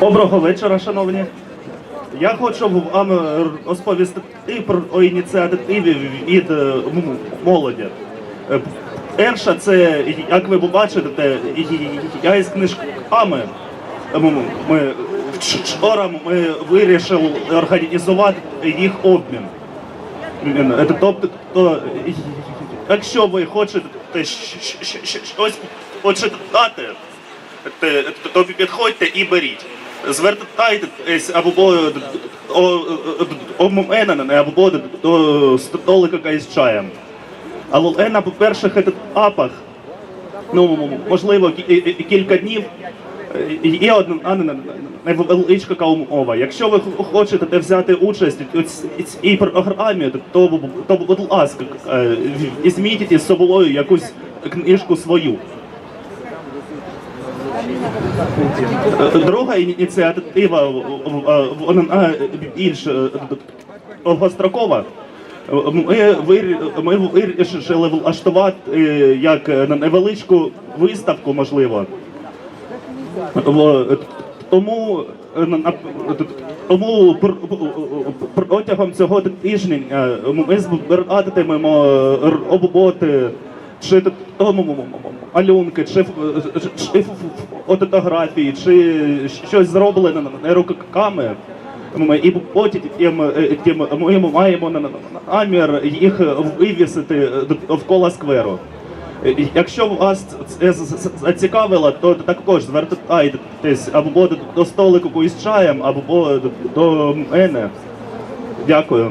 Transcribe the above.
Доброго вечора, шановні. Я хочу вам розповісти про ініціативі від е, молоді. Е, Перша, це, як ви бачите, я із книжками. М- Ми вчора ми вирішили організувати їх обмін. Тобто, якщо ви хочете щось почитати, то підходьте і беріть. Звертайтесь або до, до, до мене, або до, столика з чаєм. Але на перших етапах, ну, можливо, кі- кілька днів, е, є одна невеличка умова. Якщо ви хочете взяти участь у цій програмі, то, будь ласка, е, візьміть із собою якусь книжку свою. Друга ініціатива, е, вона більш е, довгострокова. Ми, вирішили влаштувати е, як на невеличку виставку, можливо. Тому, е, на- тому протягом цього тижня е, ми збиратимемо роботи, чи малюнки, чи, чи фотографії, чи щось зроблене руками. І потім е, ми маємо на- на- намір їх вивісити довкола скверу. Якщо вас це зацікавило, то також звертайтесь або до столику з чаєм, або до мене. Дякую.